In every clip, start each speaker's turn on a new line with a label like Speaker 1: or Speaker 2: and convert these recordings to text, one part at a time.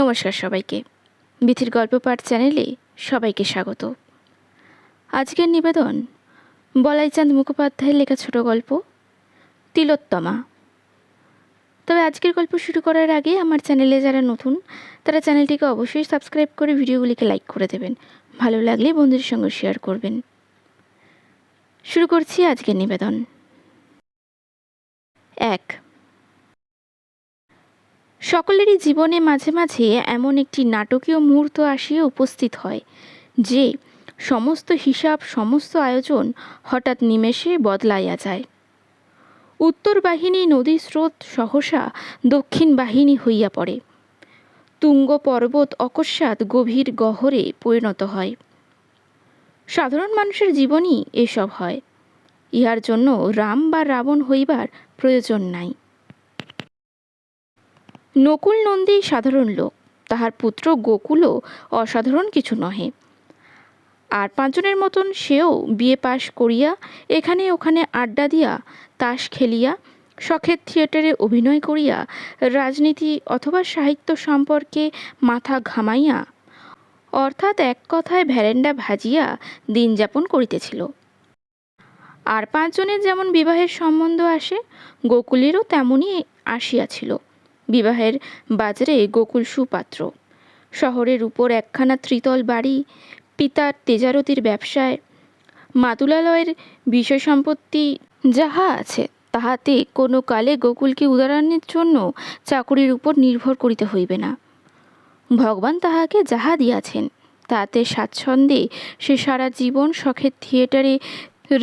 Speaker 1: নমস্কার সবাইকে। বিথির গল্প পাঠ চ্যানেলে সবাইকে স্বাগত। আজকের নিবেদন, বলাইচাঁদ মুখোপাধ্যায়ের লেখা ছোট গল্প, তিলোত্তমা। তবে আজকের গল্প শুরু করার আগে আমার চ্যানেলে যারা নতুন, তারা চ্যানেলটিকে অবশ্যই সাবস্ক্রাইব করে ভিডিওগুলিকে লাইক করে দেবেন। ভালো লাগলে বন্ধুদের সঙ্গে শেয়ার করবেন। শুরু করছি আজকের নিবেদন। এক সকলেরই জীবনে মাঝে মাঝে এমন একটি নাটকীয় মুহূর্ত আসিয়া উপস্থিত হয়, যে সমস্ত হিসাব, সমস্ত আয়োজন হঠাৎ নিমেষে বদলাইয়া যায়। উত্তর বাহিনী নদী স্রোত সহসা দক্ষিণ বাহিনী হইয়া পড়ে। তুঙ্গ পর্বত অকস্মাৎ গভীর গহরে পরিণত হয়। সাধারণ মানুষের জীবনই এসব হয়। ইহার জন্য রাম বা রাবণ হইবার প্রয়োজন নাই। নকুল নন্দী সাধারণ লোক। তাহার পুত্র গোকুলও অসাধারণ কিছু নহে। আর পাঁচজনের মতন সেও বিয়ে পাশ করিয়া এখানে ওখানে আড্ডা দিয়া, তাস খেলিয়া, শখের থিয়েটারে অভিনয় করিয়া, রাজনীতি অথবা সাহিত্য সম্পর্কে মাথা ঘামাইয়া, অর্থাৎ এক কথায় ভ্যারেন্ডা ভাজিয়া দিন যাপন করিতেছিল। আর পাঁচজনের যেমন বিবাহের সম্বন্ধ আসে, গোকুলেরও তেমনই আসিয়াছিল। বিবাহের বাজারে গোকুল সুপাত্র। শহরের উপর একখানা ত্রিতল বাড়ি, পিতার তেজারতির ব্যবসায় মাতুলালয়ের বিষয় সম্পত্তি যাহা আছে, তাহাতে কোনো কালে গোকুলকে উদাহরণের জন্য চাকুরির উপর নির্ভর করিতে হইবে না। ভগবান তাহাকে যাহা দিয়াছেন, তাতে স্বাচ্ছন্দ্যে সে সারা জীবন শখের থিয়েটারে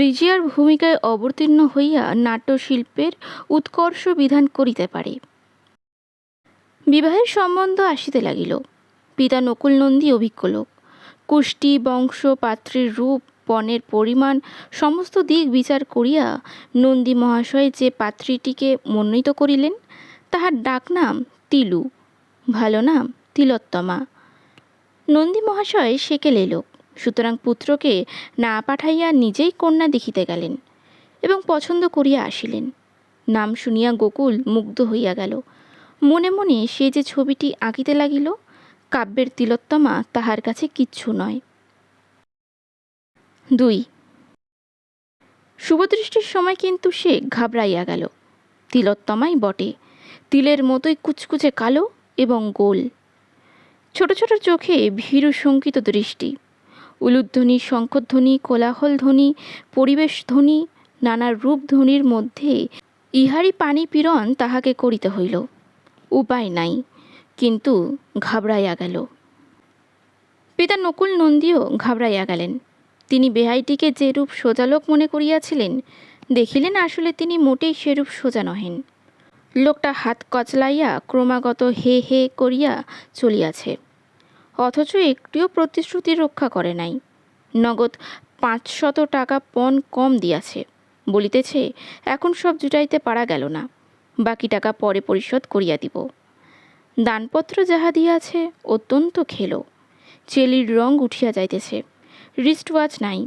Speaker 1: রিজিয়ার ভূমিকায় অবতীর্ণ হইয়া নাট্যশিল্পের উৎকর্ষ বিধান করিতে পারে। বিবাহের সম্বন্ধ আসিতে লাগিল। পিতা নকুল নন্দী অভিজ্ঞ লোক। কুষ্টি, বংশ, পাত্রের রূপ পণের পরিমাণ, সমস্ত দিক বিচার করিয়া নন্দী মহাশয় যে পাত্রীটিকে মনোনীত করিলেন, তাহার ডাকনাম তিলু, ভালো নাম তিলোত্তমা। নন্দী মহাশয় সেকেলে লোক, সুতরাং পুত্রকে না পাঠাইয়া নিজেই কন্যা দেখিতে গেলেন এবং পছন্দ করিয়া আসিলেন। নাম শুনিয়া গোকুল মুগ্ধ হইয়া গেল। মনে মনে সে যে ছবিটি আঁকিতে লাগিল, কাব্যের তিলোত্তমা তাহার কাছে কিচ্ছু নয়। দুই। শুভদৃষ্টির সময় কিন্তু সে ঘাবড়াইয়া গেল। তিলোত্তমাই বটে। তিলের মতোই কুচকুচে কালো এবং গোল। ছোট ছোট চোখে ভীরু শঙ্কিত দৃষ্টি। উলুধ্বনি, শঙ্খধ্বনি কোলাহল ধ্বনি পরিবেশ ধ্বনি, নানা রূপ ধ্বনির মধ্যে ইহারই পানি পীড়ন তাহাকে করিতে হইল। উপায় নাই, কিন্তু ঘাবড়াইয়া গেল। পিতা নকুল নন্দীও ঘাবড়াইয়া গেলেন। তিনি বেহাইটিকে যেরূপ সোজালোক মনে করিয়াছিলেন, দেখিলেন আসলে তিনি মোটেই সেরূপ সোজা নহেন। লোকটা হাত কচলাইয়া ক্রমাগত হে হে করিয়া চলিয়াছে। অথচ একটিও প্রতিশ্রুতি রক্ষা করে নাই। নগদ পাঁচশত টাকা পণ কম দিয়াছে, বলিতেছে, এখন সব জুটাইতে পারা গেল না। বাকি টাকা পরে পরিশোধ করিয়া দিব। দানপত্র যাহা দিয়াছে, অত্যন্ত খেলো। চেলির রং উঠিয়া যাইতেছে। রিস্ট ওয়াচ নাই।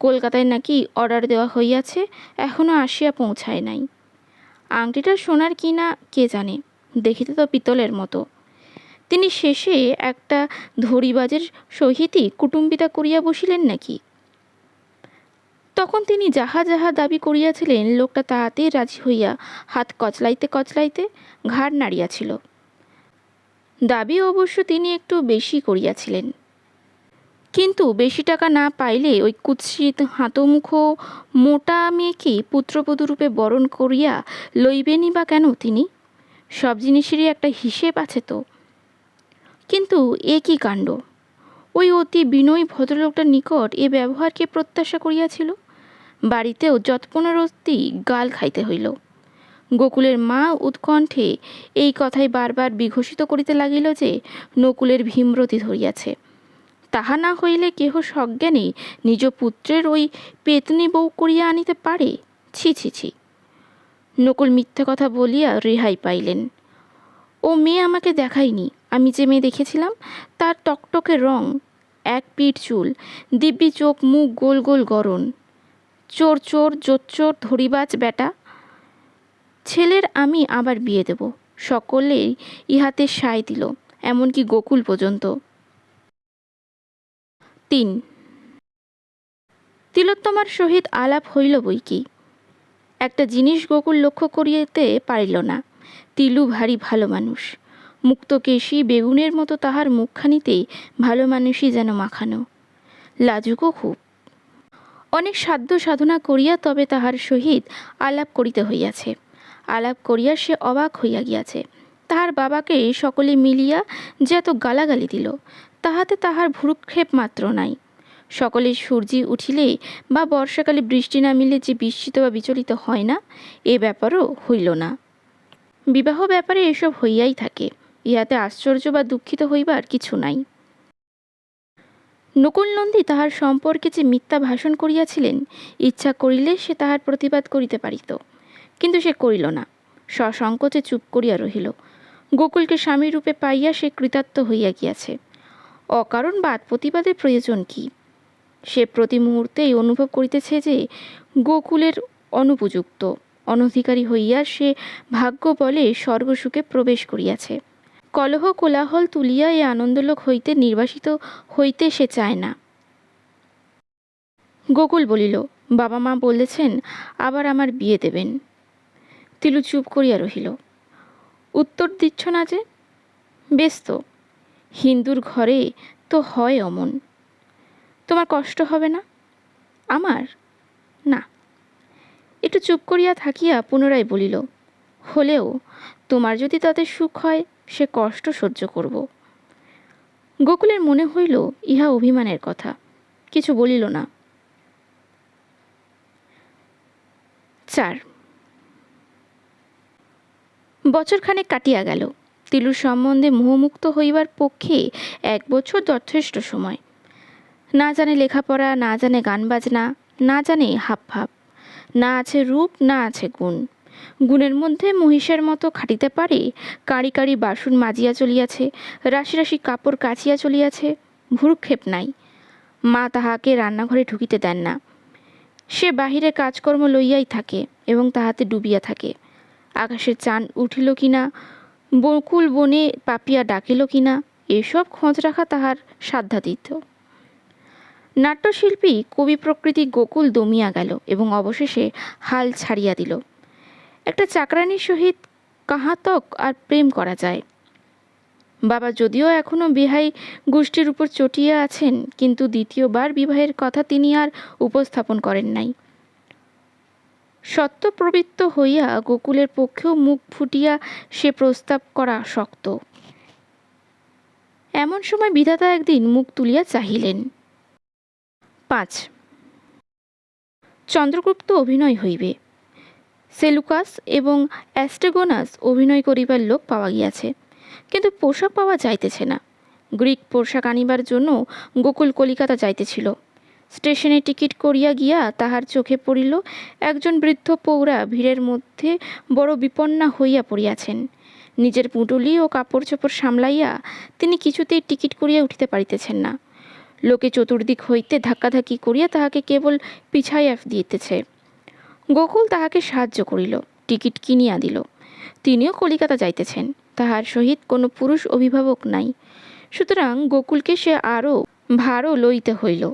Speaker 1: কলকাতায় নাকি অর্ডার দেওয়া হইয়াছে এখনও আসিয়া পৌঁছায় নাই। আংটিটা সোনার কি না, কে জানে? দেখিতে তো পিতলের মতো। তিনি শেষে একটা ধরিবাজের সহিতই কুটুম্বিতা করিয়া বসিলেন নাকি? তখন তিনি যাহা যাহা দাবি করিয়াছিলেন, লোকটা তাহাতেই রাজি হইয়া হাত কচলাইতে কচলাইতে ঘাড় নাড়িয়াছিল। দাবি অবশ্য তিনি একটু বেশি করিয়াছিলেন। কিন্তু বেশি টাকা না পাইলে ওই কুৎসিত হাতমুখ মোটা মেয়েকে পুত্রবধূরূপে বরণ করিয়া লইবেনই বা কেন তিনি? সব জিনিসেরই একটা হিসেব আছে তো। কিন্তু এ কি কাণ্ড? ওই অতি বিনয়ী ভদ্রলোকটার নিকট এ ব্যবহারকে প্রত্যাশা করিয়াছিল? বাড়িতেও যৎপনরতি গাল খাইতে হইল। গোকুলের মা উৎকণ্ঠে এই কথাই বারবার বিঘোষিত করিতে লাগিল যে নকুলের ভীমরতি ধরিয়াছে। তাহা না হইলে কেহ সজ্ঞানে নিজ পুত্রের ওই পেতনি বউ করিয়া আনিতে পারে? ছি ছি ছি। নকুল মিথ্যা কথা বলিয়া রেহাই পাইলেন। ও মেয়ে আমাকে দেখায়নি, আমি যে মেয়ে দেখেছিলাম তার টকটকে রং, এক পিঠ চুল, দিব্যি চোখ, মুখ গোল গোল গরণ চোর চোর, জোর, চোর ধরিবাজ বেটা ছেলের আমি আবার বিয়ে দেব। সকলেই ইহাতে সায় দিল, এমনকি গোকুল পর্যন্ত। তিন। তিলোত্তমার সহিত আলাপ হইল বই কি? একটা জিনিস গোকুল লক্ষ্য করিতে পারিল না। তিলু ভারী ভালো মানুষ। মুক্তকেশী বেগুনের মতো তাহার মুখখানিতে ভালো মানুষই যেন মাখানো। লাজুকও খুব। অনেক সাধ্য সাধনা করিয়া তবে তাহার সহিত আলাপ করিতে হইয়াছে। আলাপ করিয়া সে অবাক হইয়া গিয়াছে। তাহার বাবাকে সকলে মিলিয়া যে এত গালাগালি দিল, তাহাতে তাহার ভ্রুক্ষেপ মাত্র নাই। সকলে সূর্যি উঠিলে বা বর্ষাকালে বৃষ্টি নামিলে যে বিস্মিত বা বিচলিত হয় না, এ ব্যাপারও হইল না। বিবাহ ব্যাপারে এসব হইয়াই থাকে। ইহাতে আশ্চর্য বা দুঃখিত হইবার কিছু নাই। নকুলনন্দী তাহার সম্পর্কে যে মিথ্যা ভাষণ করিয়াছিলেন, ইচ্ছা করিলে সে তাহার প্রতিবাদ করিতে পারিত। কিন্তু সে করিল না। সসংকোচে চুপ করিয়া রহিল। গোকুলকে স্বামীরূপে পাইয়া সে কৃতার্থ হইয়া গিয়াছে। অকারণ বাদ প্রতিবাদের প্রয়োজন কি? সে প্রতি মুহূর্তেই অনুভব করিতেছে যে, গোকুলের অনুপযুক্ত, অনধিকারী হইয়া সে ভাগ্য বলে স্বর্গসুখে প্রবেশ করিয়াছে। কলহ কোলাহল তুলিয়া এই আনন্দলোক হইতে নির্বাসিত হইতে সে চায় না। গোকুল বলিল, বাবা মা বলেছেন, আবার আমার বিয়ে দেবেন। তিলু চুপ করিয়া রহিল। উত্তর দিচ্ছ না যে? বেশ তো, হিন্দুর ঘরে তো হয় অমন। তোমার কষ্ট হবে না? আমার? না। একটু চুপ করিয়া থাকিয়া পুনরায় বলিল, হলেও তোমার যদি তাতে সুখ হয় সে কষ্ট সহ্য করব। গোকুলের মনে হইল ইহা অভিমানের কথা। কিছু বলিল না। চার। বছরখানেক কাটিয়া গেল। তিলুর সম্বন্ধে মোহমুক্ত হইবার পক্ষে এক বছর যথেষ্ট সময়। না জানে লেখাপড়া, না জানে গান বাজনা, না জানে হাব ভাব না আছে রূপ, না আছে গুণ। গুণের মধ্যে মহিষের মতো খাটিতে পারে। কাঁড়ি কাঁড়ি বাসন মাজিয়া চলিয়াছে, রাশি রাশি কাপড় কাচিয়া চলিয়াছে, ভুরুক্ষেপ নাই। মা তাহাকে রান্নাঘরে ঢুকিতে দেন না। সে বাহিরে কাজকর্ম লইয়াই থাকে এবং তাহাতে ডুবিয়া থাকে। আকাশের চান উঠিল কিনা, বকুল বনে পাপিয়া ডাকিল কিনা, এসব খোঁজ রাখা তাহার সাধ্যাতীত। নাট্যশিল্পী কবি প্রকৃতি গোকুল দমিয়া গেল এবং অবশেষে হাল ছাড়িয়া দিল। একটা চাকরানির সহিত কাহাতক আর প্রেম করা যায়। বাবা যদিও এখনও বিহাই গোষ্ঠীর উপর চটিয়া আছেন, কিন্তু দ্বিতীয়বার বিবাহের কথা তিনি আর উপস্থাপন করেন নাই। সত্যপ্রবৃত্ত হইয়া গোকুলের পক্ষেও মুখ ফুটিয়া সে প্রস্তাব করা শক্ত। এমন সময় বিধাতা একদিন মুখ তুলিয়া চাহিলেন। পাঁচ। চন্দ্রগুপ্ত অভিনয় হইবে। সেলুকাস এবং অ্যাস্টেগোনাস অভিনয় করিবার লোক পাওয়া গিয়াছে, কিন্তু পোশাক পাওয়া যাইতেছে না। গ্রিক পোশাক আনিবার জন্য গোকুল কলিকাতা যাইতেছিল। স্টেশনে টিকিট করিয়া গিয়া তাহার চোখে পড়িল একজন বৃদ্ধ পৌরা ভিড়ের মধ্যে বড় বিপন্না হইয়া পড়িয়াছেন। নিজের পুঁটুলি ও কাপড় চোপড় সামলাইয়া তিনি কিছুতেই টিকিট করিয়া উঠিতে পারিতেছেন না। লোকে চতুর্দিক হইতে ধাক্কাধাক্কি করিয়া তাহাকে কেবল পিছাইয়া দিতেছে। গোকুল তাহাকে সাহায্য করিল, টিকিট কিনিয়া দিল। তিনিও কলিকাতা যাইতেছেন, তাহার সহিত কোনো পুরুষ অভিভাবক নাই। সুতরাং গোকুলকে সে আরও ভারও লইতে হইল।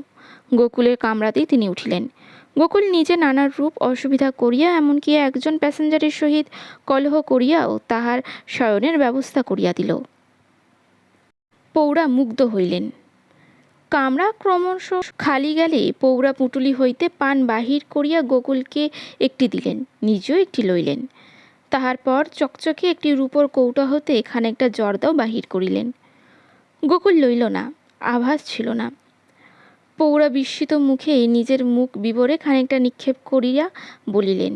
Speaker 1: গোকুলের কামরাতেই তিনি উঠিলেন। গোকুল নিজে নানা রূপ অসুবিধা করিয়া, এমনকি একজন প্যাসেঞ্জারের সহিত কলহ করিয়াও তাহার শয়নের ব্যবস্থা করিয়া দিল। পৌরা মুগ্ধ হইলেন। কামরা ক্রমশ খালি গেলে পৌরা পুঁটুলি হইতে পান বাহির করিয়া গোকুলকে একটি দিলেন, নিজেও একটি লইলেন। তাহার পর চকচকে একটি রূপর কৌটা হতে খানিকটা জর্দাও বাহির করিলেন। গোকুল লইল না, আভাস ছিল না। পৌরা বিস্মিত মুখে নিজের মুখ বিবরে খানিকটা নিক্ষেপ করিয়া বলিলেন,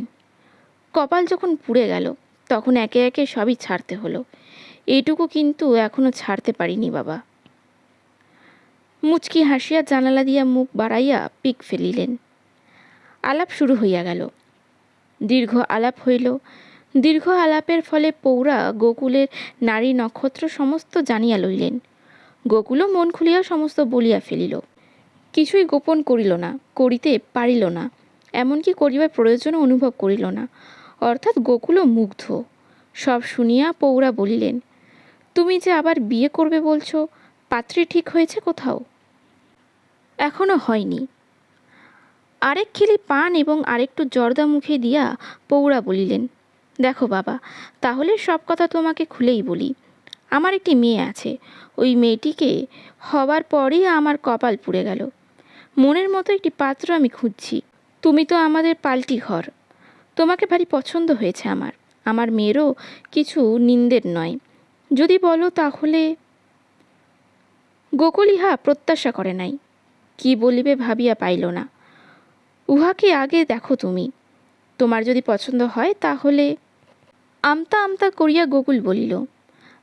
Speaker 1: কপাল যখন পুড়ে গেল, তখন একে একে সবই ছাড়তে হলো। এইটুকু কিন্তু এখনও ছাড়তে পারিনি বাবা। মুচকি হাসিয়া জানালা দিয়া মুখ বাড়াইয়া পিক ফেলিলেন। আলাপ শুরু হইয়া গেল। দীর্ঘ আলাপ হইল। দীর্ঘ আলাপের ফলে পৌরা গোকুলের নারী নক্ষত্র সমস্ত জানিয়া লইলেন। গোকুলও মন খুলিয়া সমস্ত বলিয়া ফেলিল। কিছুই গোপন করিল না, করিতে পারিল না, এমনকি করিবার প্রয়োজনও অনুভব করিল না। অর্থাৎ গোকুলও মুগ্ধ। সব শুনিয়া পৌরা বলিলেন, তুমি যে আবার বিয়ে করবে বলছো, পাত্রী ঠিক হয়েছে কোথাও? এখনও হয়নি। আরেক খিলি পান এবং আরেকটু জর্দা মুখে দিয়া পৌড়া বলিলেন, দেখো বাবা, তাহলে সব কথা তোমাকে খুলেই বলি। আমার একটি মেয়ে আছে। ওই মেয়েটিকে হবার পরেই আমার কপাল পুড়ে গেল। মনের মতো একটি পাত্র আমি খুঁজছি। তুমি তো আমাদের পাল্টি ঘর। তোমাকে ভারী পছন্দ হয়েছে আমার। আমার মেয়েরও কিছু নিন্দের নয়। যদি বলো তাহলে? গোকুল ইহা প্রত্যাশা করে নাই। কি বলিবে ভাবিয়া পাইল না। উহাকে আগে দেখো তুমি। তোমার যদি পছন্দ হয় তাহলে আমতা আমতা করিয়া গোকুল বলিল,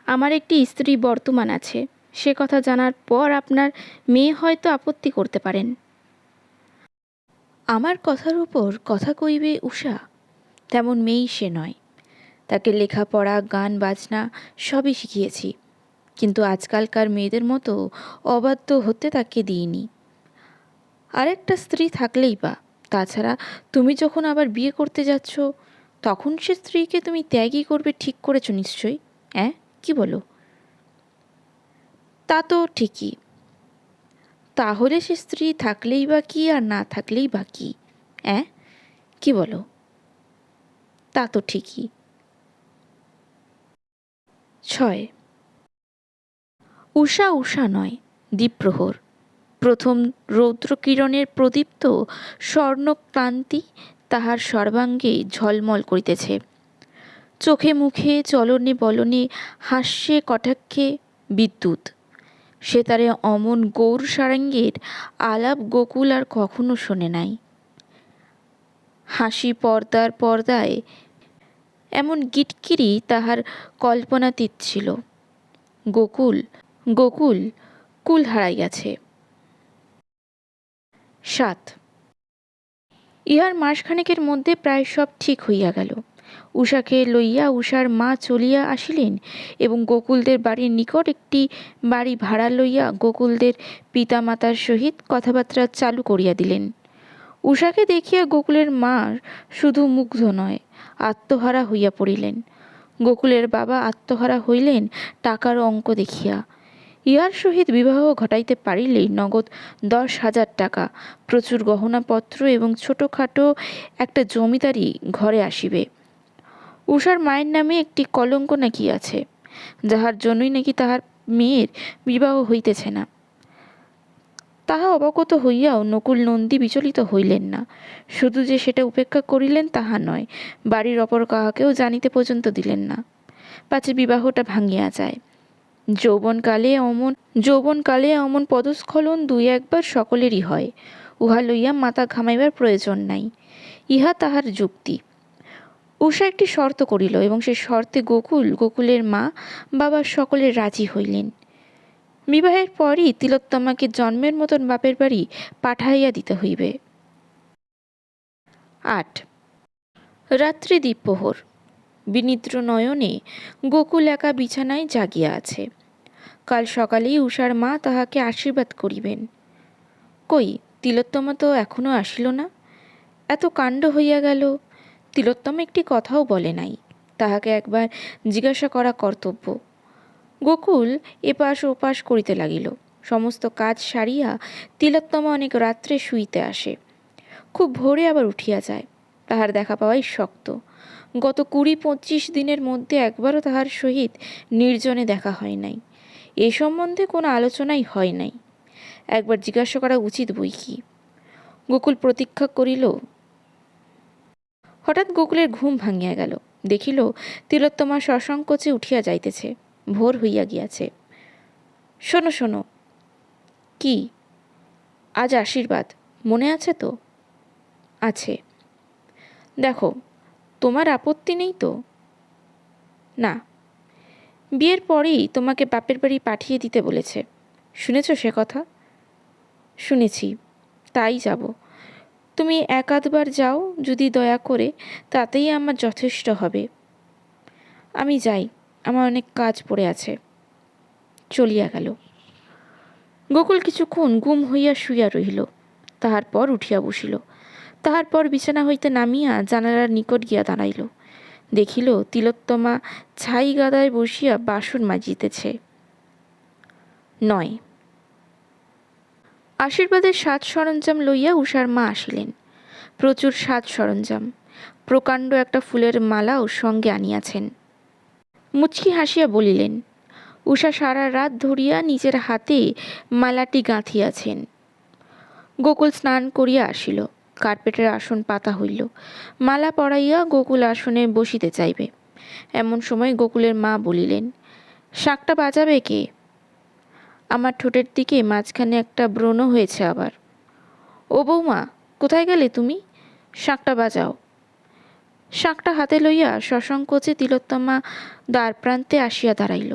Speaker 1: আমার একটি স্ত্রী বর্তমান আছে। সে কথা জানার পর আপনার মেয়ে হয়তো আপত্তি করতে পারেন। আমার কথার উপর কথা কইবে উষা, তেমন মেয়েই সে নয়। তাকে লেখাপড়া, গান, বাজনা সবই শিখিয়েছি। কিন্তু আজকালকার মেয়েদের মতো অবাধ্য হতে তাকে দিইনি। আরেকটা স্ত্রী থাকলেই বা। তাছাড়া তুমি যখন আবার বিয়ে করতে যাচ্ছ, তখন সে স্ত্রীকে তুমি ত্যাগই করবে ঠিক করেছ নিশ্চয়ই হ্যাঁ কি বলো? তা তো ঠিকই। তাহলে সে স্ত্রী থাকলেই বা কি আর না থাকলেই বা কি, অ্যাঁ? কি বলো? তা তো ঠিকই। ছয়। উষা উষা নয়, দ্বীপ্রহর। প্রথম রৌদ্রকিরণের প্রদীপ্ত স্বর্ণক্রান্তি তাহার সর্বাঙ্গে ঝলমল করিতেছে। চোখে মুখে চলনে বলনে হাস্যে কটাক্ষে বিদ্যুৎ। সে তারে অমন গৌর সারাঙ্গের আলাপ গোকুল আর কখনো শোনে নাই। হাসি পর্দার পর্দায় এমন গিটকিরি তাহার কল্পনাতীত ছিল। গোকুল গোকুল কুল হারাইয়াছে সাত। ইহার মাসখানেকের মধ্যে প্রায় সব ঠিক হইয়া গেল। উষাকে লইয়া উষার মা চলিয়া আসিলেন এবং গোকুলদের বাড়ির নিকট একটি বাড়ি ভাড়া লইয়া গোকুলদের পিতামাতার সহিত কথাবার্তা চালু করিয়া দিলেন। উষাকে দেখিয়া গোকুলের মা শুধু মুগ্ধ নয়, আত্মহারা হইয়া পড়িলেন। গোকুলের বাবা আত্মহারা হইলেন, টাকার অঙ্ক দেখিয়া। ইহার সহিত বিবাহ ঘটাইতে পারিলেই নগদ দশ হাজার টাকা, প্রচুর গহনাপত্র এবং ছোটোখাটো একটা জমিদারি ঘরে আসিবে। উষার মায়ের নামে একটি কলঙ্ক নাকি আছে, যাহার জন্যই নাকি তাহার মেয়ের বিবাহ হইতেছে না। তাহা অবগত হইয়াও নকুল নন্দী বিচলিত হইলেন না। শুধু যে সেটা উপেক্ষা করিলেন তাহা নয়, বাড়ির অপর কাহাকেও জানিতে পর্যন্ত দিলেন না। পাছে বিবাহটা ভাঙিয়া যায়। যৌবনকালে অমন যৌবনকালে অমন পদস্খলন দুই একবার সকলেরই হয়, উহা লইয়া মাথা ঘামাইবার প্রয়োজন নাই, ইহা তাহার যুক্তি। উষা একটি শর্ত করিল এবং সে শর্তে গোকুল, গোকুলের মা, বাবা সকলে রাজি হইলেন। বিবাহের পরই তিলোত্তমাকে জন্মের মতন বাপের বাড়ি পাঠাইয়া দিতে হইবে। আট। রাত্রি দ্বীপ্রহর বিনিদ্র নয়নে গোকুল একা বিছানায় জাগিয়া আছে। কাল সকালেই উষার মা তাহাকে আশীর্বাদ করিবেন। কই, তিলোত্তমা তো এখনও আসিল না? এত কাণ্ড হইয়া গেল, তিলোত্তমা একটি কথাও বলে নাই। তাহাকে একবার জিজ্ঞাসা করা কর্তব্য। গোকুল এপাশ ওপাশ করিতে লাগিল। সমস্ত কাজ সারিয়া তিলোত্তমা অনেক রাত্রে শুইতে আসে। খুব ভোরে আবার উঠিয়া যায়। তাহার দেখা পাওয়াই শক্ত। গত কুড়ি পঁচিশ দিনের মধ্যে একবারও তাহার সহিত নির্জনে দেখা হয় নাই। এ সম্বন্ধে কোনো আলোচনাই হয় নাই। একবার জিজ্ঞাসা করা উচিত বই কি? গোকুল প্রতীক্ষা করিল। হঠাৎ গোকুলের ঘুম ভাঙিয়া গেল। দেখিল তিলোত্তমা সসংকোচে উঠিয়া যাইতেছে। ভোর হইয়া গিয়াছে। শোনো শোনো। কি? আজ আশীর্বাদ। মনে আছে তো? আছে। দেখো, তোমার আপত্তি নেই তো? না। বিয়ের পরেই তোমাকে বাপের বাড়ি পাঠিয়ে দিতে বলেছে। শুনেছ সে কথা? শুনেছি, তাই যাব। তুমি এক আধবার যাও, যদি দয়া করে, তাতেই আমার যথেষ্ট হবে। আমি যাই, আমার অনেক কাজ পড়ে আছে। চলিয়া গেল। গোকুল কিছুক্ষণ গুম হইয়া শুইয়া রহিল। তাহার পর উঠিয়া বসিল। তাহার পর বিছানা হইতে নামিয়া জানালার নিকট গিয়া দাঁড়াইল। দেখিল তিলোত্তমা ছাই গাদায় বসিয়া বাসন মাজিতেছে। নয়। আশীর্বাদের সাজ সরঞ্জাম লইয়া উষার মা আসিলেন। প্রচুর সাজ সরঞ্জাম, প্রকাণ্ড একটা ফুলের মালাও সঙ্গে আনিয়াছেন। মুচকি হাসিয়া বলিলেন উষা সারা রাত ধরিয়া নিজের হাতে মালাটি গাঁথিয়াছেন। গোকুল স্নান করিয়া আসিল। কার্পেটের আসন পাতা হইল। মালা পরাইয়া গোকুল আসনে বসিতে চাইবে। এমন সময় গোকুলের মা বলিলেন, শাকটা বাজাবে কে? আমার ঠোঁটের দিকে মাঝখানে একটা ব্রণ হয়েছে আবার। ও বৌমা, কোথায় গেলে তুমি? শাকটা বাজাও। শাকটা হাতে লইয়া শশাঙ্কোচে তিলোত্তমা দ্বার প্রান্তে আসিয়া দাঁড়াইল।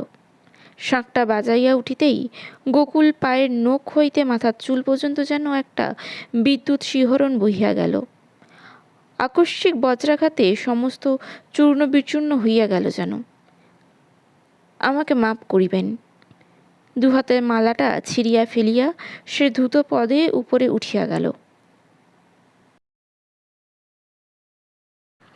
Speaker 1: শাঁকটা বাজাইয়া উঠিতেই গোকুল পায়ের নখ হইতে মাথার চুল পর্যন্ত যেন একটা বিদ্যুৎ শিহরণ বহিয়া গেল। আকস্মিক বজ্রাঘাতে সমস্ত চূর্ণ বিচূর্ণ হইয়া গেল যেন। আমাকে মাপ করিবেন। দুহাতের মালাটা ছিঁড়িয়া ফেলিয়া সে দ্রুত পদে উপরে উঠিয়া গেল।